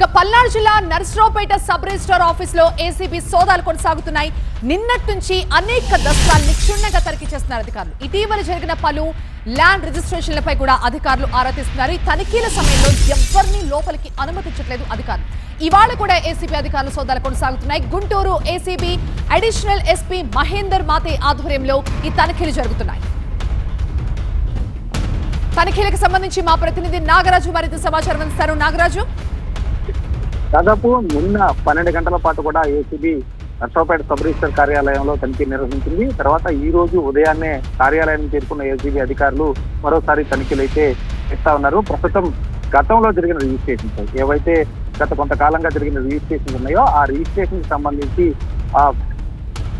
ఇక పల్నాడు జిల్లా Narasaraopet sub registrar ఆఫీస్లో ఏసీబీ సోదాలు కొనసాగుతున్నాయి. నిన్నటి నుంచి అనేక దస్త్రాల్ని క్షుణ్ణంగా తనిఖీ చేస్తున్నారు అధికారులు. ఇటీవల జరిగిన పలు ల్యాండ్ రిజిస్ట్రేషన్లపై కూడా అధికారులు ఆరా తీస్తున్నారు. ఈ తనిఖీల సమయంలో ఎవరిని లోపలికి అనుమతించట్లేదు అధికారులు. ఇవాళ కూడా ఏసీబీ అధికారుల సోదాలు కొనసాగుతున్నాయి. Guntur ACB additional SP Mahender Mathe ఆధ్వర్యంలో ఈ తనిఖీలు జరుగుతున్నాయి. తనిఖీలకు సంబంధించి మా ప్రతినిధి నాగరాజు మరింత సమాచారం అందిస్తారు. నాగరాజు? దాదాపు నిన్న పన్నెండు గంటల పాటు కూడా ఏసీబీ నర్సరావుపేట సబ్ రిజిస్టర్ కార్యాలయంలో తనిఖీ నిర్వహించింది. తర్వాత ఈ రోజు ఉదయాన్నే కార్యాలయం చేరుకున్న ఏసీబీ అధికారులు మరోసారి తనిఖీలు అయితే ఇస్తా ఉన్నారు. ప్రస్తుతం గతంలో జరిగిన రిజిస్ట్రేషన్స్ ఏవైతే గత కొంతకాలంగా జరిగిన రిజిస్ట్రేషన్స్ ఉన్నాయో ఆ రిజిస్ట్రేషన్కి సంబంధించి ఆ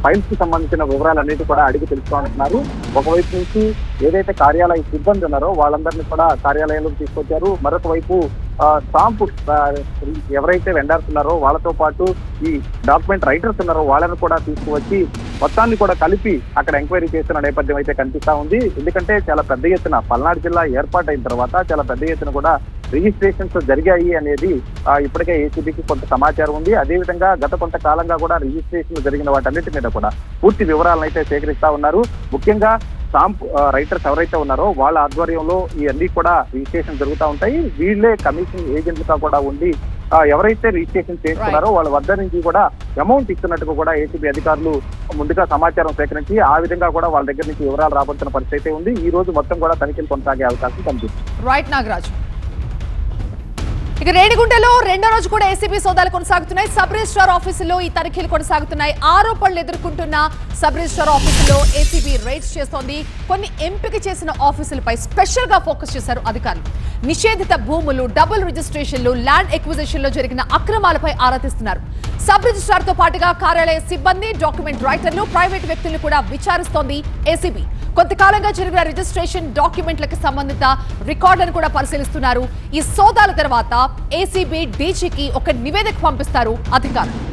ఫైల్స్కి సంబంధించిన వివరాలన్నిటి కూడా అడిగి తెలుసుకోవాలంటున్నారు ఒకవైపు నుంచి ఏదైతే కార్యాలయ సిబ్బంది ఉన్నారో వాళ్ళందరినీ కూడా కార్యాలయంలోకి తీసుకొచ్చారు. మరొక వైపు స్టాంపు ఎవరైతే వెండర్స్ ఉన్నారో వాళ్ళతో పాటు ఈ డాక్యుమెంట్ రైటర్స్ ఉన్నారో వాళ్ళని కూడా తీసుకువచ్చి మొత్తాన్ని కూడా కలిపి అక్కడ ఎంక్వైరీ చేస్తున్న నేపథ్యం అయితే కనిపిస్తా ఉంది. ఎందుకంటే చాలా పెద్ద ఎత్తున పల్నాడు జిల్లా ఏర్పాటైన తర్వాత చాలా పెద్ద ఎత్తున కూడా రిజిస్ట్రేషన్స్ జరిగాయి అనేది ఇప్పటికే ఏసీబీకి కొంత సమాచారం ఉంది. అదేవిధంగా గత కొంత కాలంగా కూడా రిజిస్ట్రేషన్ జరిగిన వాటన్నిటి మీద కూడా పూర్తి వివరాలను అయితే సేకరిస్తా ఉన్నారు. ముఖ్యంగా స్టాంప్ రైటర్స్ ఎవరైతే ఉన్నారో వాళ్ళ ఆధ్వర్యంలో ఇవన్నీ కూడా రిజిస్ట్రేషన్ జరుగుతూ ఉంటాయి. వీళ్ళే కమిషన్ ఏజెంట్లుగా కూడా ఉండి ఎవరైతే రిజిస్ట్రేషన్ చేస్తున్నారో వాళ్ళ వద్ద నుంచి కూడా అమౌంట్ ఇస్తున్నట్టుగా కూడా ఏసీబీ అధికారులు ముందుగా సమాచారం సేకరించి ఆ విధంగా కూడా వాళ్ళ దగ్గర నుంచి వివరాలు రాబోతున్న పరిస్థితి అయితే ఉంది. ఈ రోజు మొత్తం కూడా తనిఖీలు కొనసాగే అవకాశం కనిపిస్తుంది. రైట్ నాగరాజు. ఇక రేణిగుంటలో రెండో రోజు కూడా ఏసీబీ సోదాలు కొనసాగుతున్నాయి. సబ్ రిజిస్ట్రార్ ఆఫీసులో ఈ తనిఖీలు కొనసాగుతున్నాయి. ఆరోపణలు ఎదుర్కొంటున్న సబ్ రిజిస్ట్రార్ ఆఫీసులో ఏసీబీ రైడ్స్ చేస్తోంది. కొన్ని ఎంపిక చేసిన ఆఫీసులపై స్పెషల్గా ఫోకస్ చేశారు అధికారులు. నిషేధిత భూములు డబుల్ రిజిస్ట్రేషన్లు ల్యాండ్ ఎక్విజిషన్లో జరిగిన అక్రమాలపై ఆరా తీస్తున్నారు. సబ్ రిజిస్ట్రార్తో పాటుగా కార్యాలయ సిబ్బంది డాక్యుమెంట్ రైటర్లు ప్రైవేట్ వ్యక్తులను కూడా విచారిస్తోంది ఏసీబీ కొంతకాలంగా జరిగిన రిజిస్ట్రేషన్ డాక్యుమెంట్లకు సంబంధిత రికార్డులను కూడా పరిశీలిస్తున్నారు. ఈ సోదాల తర్వాత ఏసీబీ డీజీకి ఒక నివేదిక పంపిస్తారు అధికారులు.